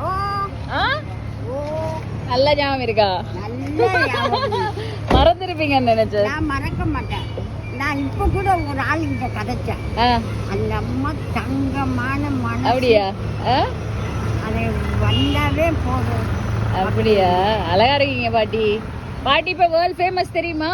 ஓ ஆ. ஓ. நல்ல ஞாபகம் இருக்கா. மறந்துருப்பீங்கன்னு நினைச்சேன். நான் மறக்க மாட்டேன். நான் இப்ப கூட ஒரு ஆளுகிட்ட கதைச்சேன் ஆ, அந்த அம்மா தங்கமான மனம் அப்படியா? அதை வந்தாவே போதும். அப்படியா? அழகா இருக்கீங்க பாட்டி. பாட்டி இப்ப வேர்ல்ட் ஃபேமஸ் தெரியுமா?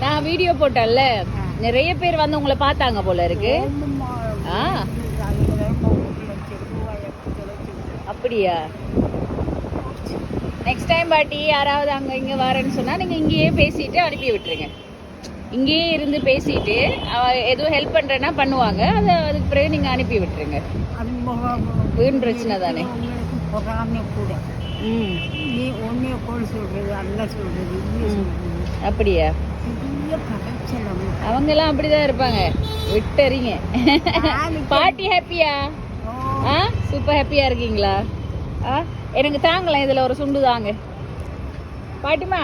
நான் வீடியோ போட்டேன்ல. நிறைய பேர் வந்து உங்களை பார்த்தாங்க போல இருக்கு. ஆ. அதுல ஒரு லட்சம் ரூபாயை தொலைச்சு. அப்படியா? நெக்ஸ்ட் டைம் பாட்டி யாராவது அங்க இங்க வரேன்னு சொன்னா நீங்க இங்கேயே பேசிட்டு அனுப்பி விட்டுருங்க. இங்கேயே இருந்து பேசிட்டு எதுவும் ஹெல்ப் பண்றேன்னா பண்ணுவாங்க. அதை அதுக்கு பிறகு நீங்க அனுப்பி விட்டுருங்க. வீண் பிரச்சனை தானே. கூட ம். நீ சொல்றது அங்க சொல்றது இங்க சொல்றது அப்படியா? பெரிய கதைச்சலம் அவங்க எல்லாம் அப்படிதான் இருப்பாங்க. விட்டறீங்க. பாட்டி ஹாப்பியா ஆ? சூப்பர் ஹாப்பியா இருக்கீங்களா? ஆ? எனக்கு தாங்களேன் இதுல ஒரு சுண்டு தாங்க. பாட்டிமா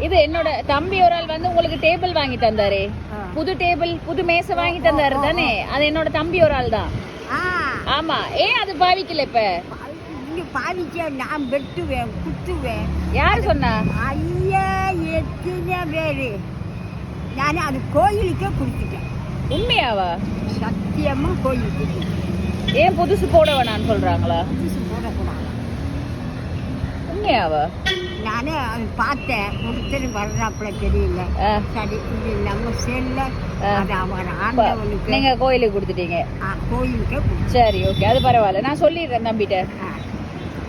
இது என்னோட தம்பி ஒரு ஆள் வந்து உங்களுக்கு டேபிள் வாங்கி தந்தாரு. புது டேபிள் புது மேசை வாங்கி தந்தாரு தானே? அது என்னோட தம்பி ஒரு ஆள் தான். ஆமா. ஏன் அது பாவிக்கல இப்ப? பாதிச்சா நான் வெட்டுவேன் குத்துவேன். யாரு சொன்னா? ஐயா எத்தனை பேரு? நான் அது கோயிலுக்கே கொடுத்துட்டேன். உண்மையாவா? சத்தியமா கோயிலுக்கு. ஏன் புதுசு போட வேணாம்னு சொல்றாங்களா? புதுசு போடக்கூடாது உண்மையாவா? நானே பார்த்தேன். ஒருத்தர் வர்றாப்புல தெரியல. சரி இது நம்ம செல்ல. அது அவர் ஆண்டவனுக்கு. நீங்க கோயிலுக்கு கொடுத்துட்டீங்க. கோயிலுக்கே சரி ஓகே. அது பரவாயில்ல. நான் சொல்லிடுறேன் தம்பிட்ட.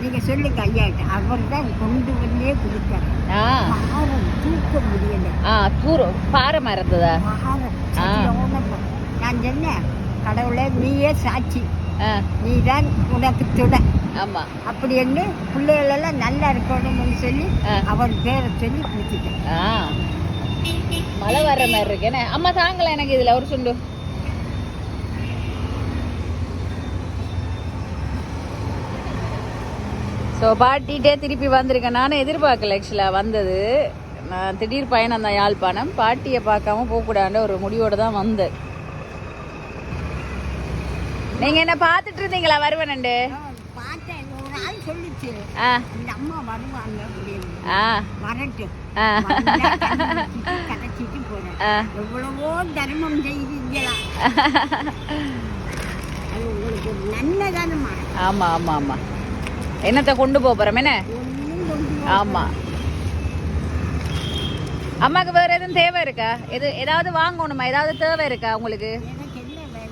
நீங்க சொல்லுங்க ஐயாட்ட அவர் தான் கொண்டு வந்தே கொடுத்தாரு ஆ. பாரம் தூக்க முடியல. ஆ தூர் பாறை மரத்துதா பாரம் பாரம். நான் சொன்னேன் கடவுளே நீயே சாட்சி. நீ தான் உனக்கு துணை. ஆமா. அப்படின்னு பிள்ளைகளெல்லாம் நல்லா இருக்கணும்னு சொல்லி ஆ. அவர் பேரை சொல்லி கொடுத்துட்டேன். ஆ. மழை வர்ற மாதிரி இருக்கு. என்ன? அம்மா தாங்கல எனக்கு இதுல. ஒரு சுண்டு. ஸோ பாட்டிகிட்டே திருப்பி வந்திருக்கேன். நானும் எதிர்பார்க்கல ஆக்சுவலாக வந்தது. நான் திடீர் பயணம் தான் யாழ்ப்பாணம். பாட்டியை பார்க்காம போகக்கூடாதுன்ற ஒரு முடிவோட தான் வந்தேன். நீங்க என்ன பார்த்துட்டு இருந்தீங்களா வருவனண்டு? பார்த்தேன். ஒரு சொல்லுச்சு. இந்த அம்மா வருவாங்க அப்படின்னு. போறேன். எவ்வளவோ தர்மம் உங்களுக்கு ஆமா ஆமா ஆமா. என்னத்தை கொண்டு போறோம் என்ன? ஆமா. அம்மாக்கு வேற எதுவும் தேவை இருக்கா? எது ஏதாவது வாங்கணுமா? ஏதாவது தேவை இருக்கா உங்களுக்கு எனக்கு என்ன வேலை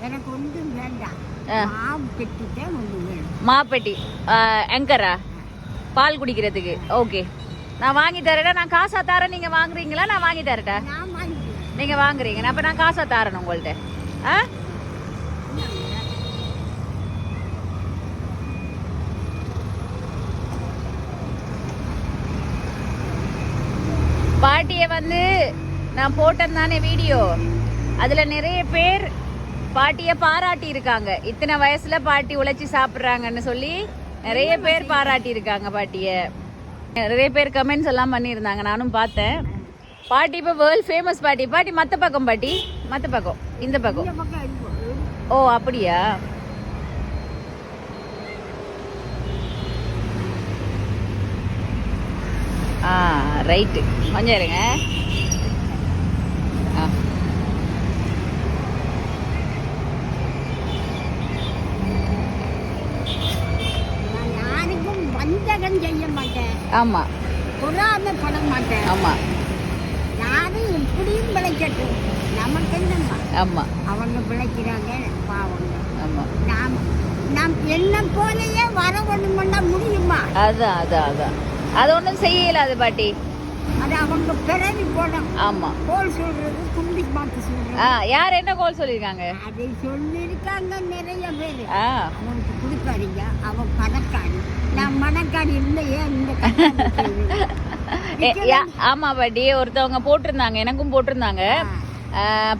எனக்கு ஒன்றும் வேண்டாம். ஆ. மாவு பெட்டித்தான் ஒன்று வேணும். மாப்பெட்டி எங்கரா பால் குடிக்கிறதுக்கு. ஓகே. நான் வாங்கி தரேடா நான் காசா தரேன். நீங்க வாங்குறீங்களா? நான் வாங்கி தரட்டா நீங்க வாங்குறீங்க. அப்ப நான் காசா தரேன் உங்கள்ட்ட. ஆ? பாட்டியை வந்து நான் போட்டேன் தானே வீடியோ. அதுல நிறைய பேர் பாட்டியை பாராட்டி இருக்காங்க இத்தனை வயசுல பாட்டி உழைச்சி சாப்பிட்றாங்கன்னு சொல்லி நிறைய பேர் பாராட்டி இருக்காங்க பாட்டிய. நிறைய பேர் கமெண்ட்ஸ் எல்லாம் பண்ணியிருந்தாங்க. நானும் பார்த்தேன். பாட்டி இப்போ வேர்ல்ட் ஃபேமஸ் பாட்டி. பாட்டி மற்ற பக்கம் பாட்டி. மற்ற பக்கம். இந்த பக்கம். ஓ அப்படியா? ஆ ரைட்டு கொஞ்சம் இருங்க ஆ நான் யாருக்கும் வஞ்சகம் செய்ய மாட்டேன் ஆமாம் பொறாமை பட மாட்டேன். ஆமாம் யாரும் எப்படியும் பிழைக்கட்டும். நமக்கு என்னம்மா? ஆமாம் அவங்க பிழைக்கிறாங்க பாவங்க ஆமாம் நாம் நாம் என்ன போலயே வர ஒண்ணுமெண்டா முடியுமா? அதான் அதான் அதான். அது ஒன்றும் செய்யலாது பாட்டி. அது அவங்க பிறவி போடும். ஆமாம் கோல் சொல்றது குண்டி பார்த்து சொல்றது. ஆ யார் என்ன கோல் சொல்லியிருக்காங்க? அதை சொல்லியிருக்காங்க நிறைய பேர். அவனுக்கு கொடுக்காதீங்க அவன் பணக்காரி. நான் மணக்காரி இல்லையே இந்த ஆமா பாட்டி. ஒருத்தவங்க போட்டிருந்தாங்க எனக்கும் போட்டிருந்தாங்க.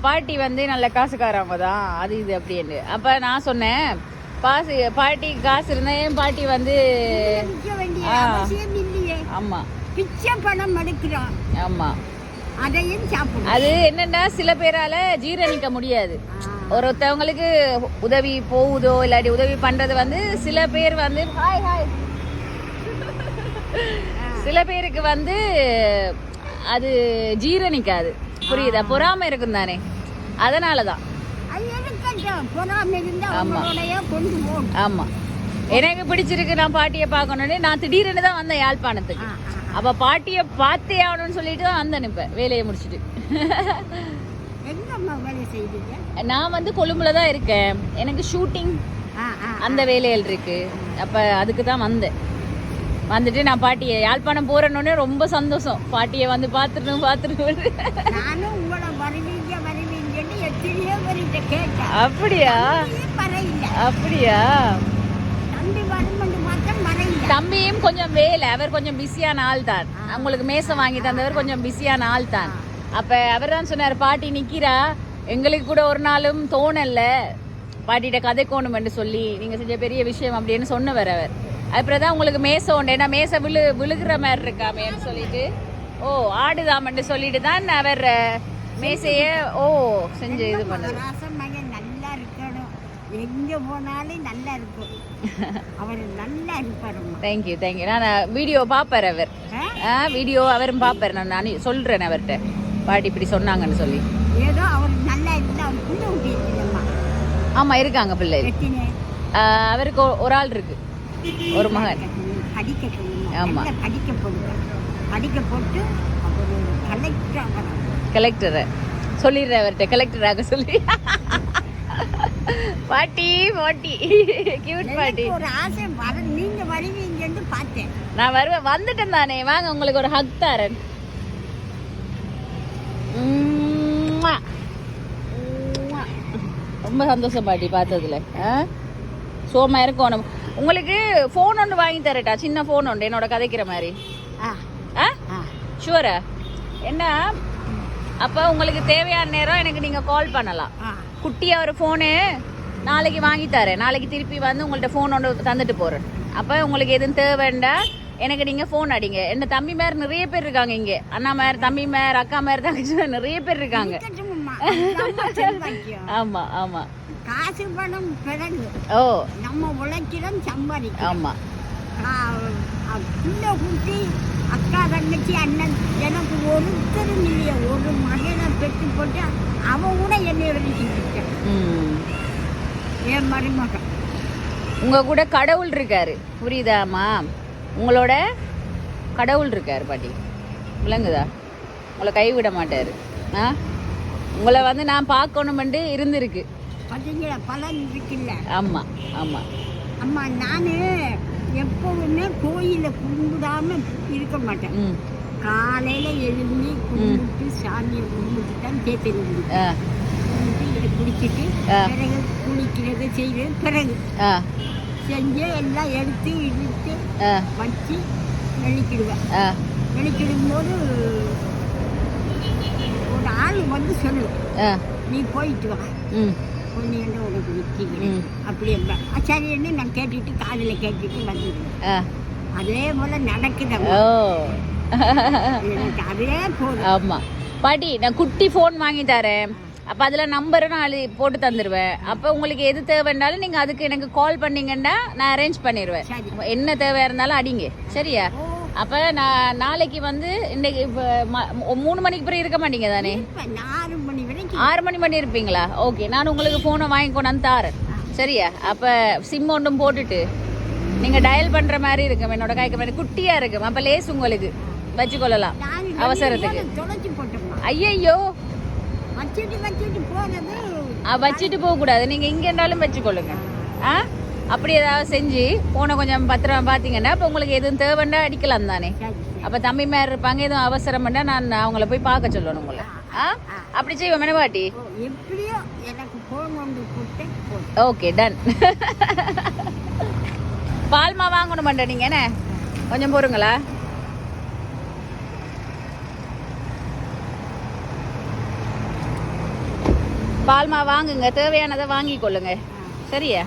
பாட்டி வந்து நல்ல காசுக்காரவங்க தான். அது இது அப்படின்னு. அப்ப நான் சொன்னேன் பாசு பாட்டி காசு இருந்தா ஏன் பாட்டி வந்து விற்க பிச்சை பணம் எடுக்கிறான் ஆமா. அதையும் சாப்பிடும் அது என்னன்னா சில பேரால ஜீரணிக்க முடியாது. ஒருத்தவங்களுக்கு உதவி போகுதோ இல்லாட்டி உதவி பண்றது வந்து சில பேர் வந்து ஹாய் ஹாய். சில பேருக்கு வந்து அது ஜீரணிக்காது. புரியுதா? பொறாம இருக்கும் தானே. அதனாலதான். அது இருக்கட்டும். பொறாம இருந்தா ஆமா. எனக்கு பிடிச்சிருக்கு நான் பாட்டியை பார்க்கணும்னு. நான் திடீர்னு தான் வந்தேன் யாழ்ப்பாணத்துக்கு. அப்ப பாட்டியை பார்த்தே ஆகணும்னு சொல்லிட்டு தான் வந்தேன் இப்ப வேலையை முடிச்சிட்டு. நான் வந்து கொழும்புல தான் இருக்கேன். எனக்கு ஷூட்டிங். அந்த வேலைகள் இருக்கு. அப்ப அதுக்கு தான் வந்தேன். வந்துட்டு நான் பாட்டியை யாழ்ப்பாணம் போறேன்னொடனே ரொம்ப சந்தோஷம். பாட்டியை வந்து பார்த்துட்டு பார்த்துட்டு நானும் உங்களை வருவீங்க வருவீங்கன்னு எத்தனையோ பேர்கிட்ட கேட்டேன். அப்படியா? அப்படியா? தம்பியும் கொஞ்சம் வேலை அவர் கொஞ்சம் பிஸியான ஆள் தான் உங்களுக்கு மேசம் வாங்கி தந்தவர் கொஞ்சம் பிஸியான ஆள் தான் அப்ப அவர் தான் சொன்னார் பாட்டி நிக்கிறா? எங்களுக்கு கூட ஒரு நாளும் தோணல. பாட்டிகிட்ட கதைக்கோணும்னு சொல்லி நீங்க செஞ்ச பெரிய விஷயம் அப்படின்னு சொன்னவர் அவர். அப்புறம் தான் உங்களுக்கு மேசம் உண்டு. ஏன்னா மேசை விழு விழுகிற மாதிரி இருக்காமேன்னு சொல்லிட்டு ஓ ஆடுதாமன்னு சொல்லிட்டு தான் அவர் மேசைய ஓ செஞ்சு இது பண்ணது ராசம் மகன் நல்லா இருக்கணும் எங்க போனாலும் நல்லா இருக்கும். அவர் நல்லா இருப்பாரும்மா தேங்க்யூ தேங்க்யூ நான் வீடியோ பார்ப்பார் அவர். வீடியோ அவரும் பார்ப்பார். நான் நான் சொல்கிறேன் அவர்கிட்ட. பாட்டி இப்படி சொன்னாங்கன்னு சொல்லி. ஏதோ அவர் நல்லா இருந்தா அவர் புள்ள ஊட்டி இருக்குல்லம்மா ஆமாம் இருக்காங்க பிள்ளை. அவருக்கு ஒரு ஆள் இருக்கு. ஒரு மகன். படிக்க ஆமா. சொல்லுங்க படிக்க போடுங்க படிக்க போட்டு கலெக்டர் கலெக்டரை சொல்லிடுறேன் அவர்கிட்ட. கலெக்டராக சொல்லி. பாட்டி பாட்டி. கியூட் பாட்டி. ஒரு ஆசை வர நீங்க வருவீங்கன்னு பார்த்தேன். நான் வருவேன். வந்துட்டேன் தானே. வாங்க உங்களுக்கு ஒரு ஹக் தரேன். ரொம்ப சந்தோஷம் பாட்டி பார்த்ததுல. சோமா இருக்கணும். உங்களுக்கு ஃபோன் ஒன்று வாங்கி தரட்டா சின்ன ஃபோன் ஒன்று என்னோட கதைக்கிற மாதிரி. ஆ. ஷுவரா என்ன? அப்போ உங்களுக்கு தேவையான நேரம் எனக்கு நீங்கள் கால் பண்ணலாம். குட்டியாக ஒரு ஃபோனு நாளைக்கு வாங்கி தரேன். நாளைக்கு திருப்பி வந்து உங்கள்ட்ட ஃபோன் ஒன்று தந்துட்டு போகிறேன் அப்போ உங்களுக்கு எதுவும் தேவைண்டா எனக்கு நீங்கள் ஃபோன் அடிங்க. என்ன தம்பி மேர் நிறைய பேர் இருக்காங்க இங்கே. அண்ணா மேர் தம்பி மேர் அக்கா மேர் தங்கச்சி நிறைய பேர் இருக்காங்க. ஆமாம் ஆமாம் காசு பணம் பிறகு ஓ. நம்ம உழைக்கிறோம் சம்பாதிக்கிறோம். ஆமாம் பிள்ளை குட்டி அக்கா தங்கச்சி அண்ணன் எனக்கு ஒருத்தரும் இல்லையா. ஒரு மகனை பெற்று போட்டு அவன் கூட என்னை ம். என் மருமகன் உங்கள் கூட கடவுள் இருக்காரு. புரியுதாம்மா? உங்களோட கடவுள் இருக்காரு பாட்டி. விளங்குதா? உங்களை கைவிட மாட்டாரு. ஆ? உங்களை வந்து நான் பார்க்கணுமெண்டு இருந்திருக்கு. பலன் இருக்குல்ல. ஆமாம் ஆமாம் அம்மா நான் எப்பவுமே கோயிலை கும்பிடாம இருக்க மாட்டேன். காலையில எழுந்து கும்பிட்டு சாமியை கும்பிட்டு தான் கேட்கறது குடிச்சிட்டு. பிறகு குளிக்கிறது செய்கிறது பிறகு ஆ. செஞ்சு எல்லாம் எடுத்து இழுத்து வச்சு வெளிக்கிடுவேன் ஆ. வெளிக்கிடும்போது ஒரு ஆள் வந்து சொல்லும் நீ போயிட்டு வா. ம். பொண்ணுன்னு உனக்கு நிற்கிறேன் ம். அப்படி என்பேன். "ஆ, சரின்னு நான் கேட்டுட்டு காதில் கேட்டுட்டு வந்துடுவேன். ஆ. அதே போல் நடக்குது ஓ. எனக்கு அதே போதும். ஆமாம் பாட்டி நான் குட்டி ஃபோன் வாங்கி தரேன். அப்போ அதில் நம்பரை நான் போட்டு தந்துடுவேன் அப்போ உங்களுக்கு எது தேவைன்னாலும் நீங்கள் அதுக்கு எனக்கு கால் பண்ணீங்கன்னா நான் அரேஞ்ச் பண்ணிடுவேன் என்ன தேவையா இருந்தாலும் அடிங்க. சரியா? அப்போ நான் நாளைக்கு வந்து இன்னைக்கு இப்போ மூணு மணிக்கு பிறகு இருக்க மாட்டீங்க தானே? ஆறு மணி மணி மணி இருப்பீங்களா? ஓகே நான் உங்களுக்கு ஃபோனை வாங்கி கொண்டாந்து தாரேன். சரியா? அப்போ சிம் ஒன்றும் போட்டுட்டு நீங்கள் டயல் பண்ணுற மாதிரி இருக்கும். என்னோட கைக்கு மாதிரி குட்டியாக இருக்கும். அப்போ லேஸ் உங்களுக்கு. வச்சுக்கொள்ளலாம். அவசரத்துக்கு. ஐயையோ. வச்சுட்டு போகக்கூடாது. நீங்கள் இங்கே இருந்தாலும் வச்சுக்கொள்ளுங்க. ஆ? அப்படி ஏதாவது செஞ்சு ஃபோனை கொஞ்சம் பத்திரமா பார்த்தீங்கன்னா இப்போ உங்களுக்கு எதுவும் தேவைண்டா அடிக்கலாம் தானே. அப்போ தம்பி மேர் இருப்பாங்க எதுவும் அவசரம்னா நான் அவங்கள போய் பார்க்க சொல்லணும் உங்களை. ஆ? அப்படி செய்வோம் என்ன பாட்டி ஓகே டன் பால்மா வாங்கணும் நீங்கள் என்ன? கொஞ்சம் பொறுங்களா? பால்மா வாங்குங்க தேவையானதை வாங்கி கொள்ளுங்க சரியா?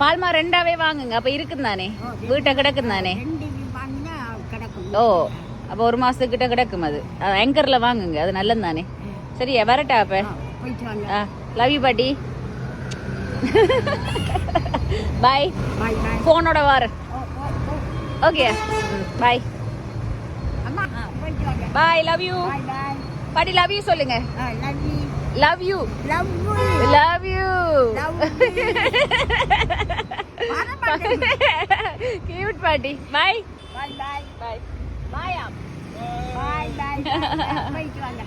பால்மா ரெண்டாவே வாங்குங்க அப்போ இருக்கும் தானே? வீட்டை கிடக்கும் தானே? ஓ அப்போ ஒரு மாசத்துக்கிட்ட கிடக்கும் அது. ஆங்கர்ல வாங்குங்க அது நல்லது தானே? சரியா வரட்டா அப்ப? ஆ, லவ் யூ பாட்டி. பாய் ஃபோனோட வார. Okay bye bye love you பாட்டி லவ் யூ சொல்லுங்க. Love you love you love you cute பாட்டி பாய் பாய் பாய் பாய் பாயா பாய் பாய் போயிட்டு வாங்க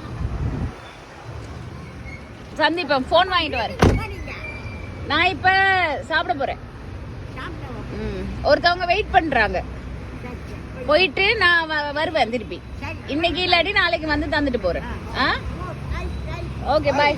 சந்திப்போம் ஃபோன் வாங்கிட்டு சரிங்க நான் இப்ப சாப்பிட போறேன். ஒருத்தவங்க வெயிட் சரி போயிட்டு நான் வருவேன் திருப்பி. இன்னைக்கு இல்லாட்டி நாளைக்கு வந்து தந்துட்டு போறேன். ஆ? ஓ ரைட் ரைட் ஓகே பாய்